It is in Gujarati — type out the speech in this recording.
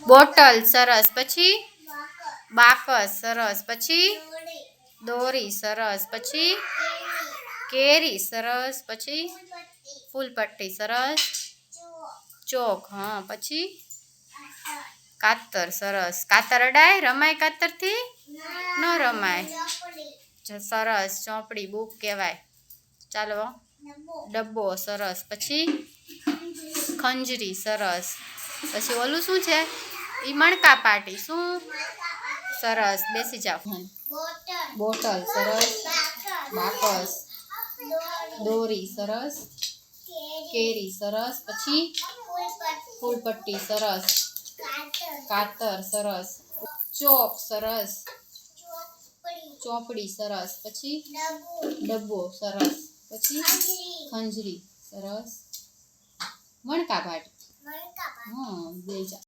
બોટલ, સરસ. પછી? બાકસ, સરસ. પછી? દોરી, સરસ. પછી? કેરી, સરસ. પછી? ફૂલપટ્ટી, સરસ. ચોક, હા. પછી? કાતર, સરસ. કાતર અડાય? રમાય કાતરથી? ન રમાય. સરસ. ચોપડી બુક કહેવાય. ચાલો ડબ્બો, સરસ. પછી? ખંજરી, સરસ. પછી ઓલું શું છે? એ મણકા પાટી. શું? સરસ. બેસી જાઓ બોટલ. સરસ. બાકસ. દોરી. સરસ. કેરી. સરસ. પછી ફૂલપટ્ટી. સરસ. કાતર. સરસ. ચોક સરસ. ચોપડી. સરસ. પછી ડબ્બો. સરસ. પછી ખંજરી. સરસ. મણકા પાટી હા બે જા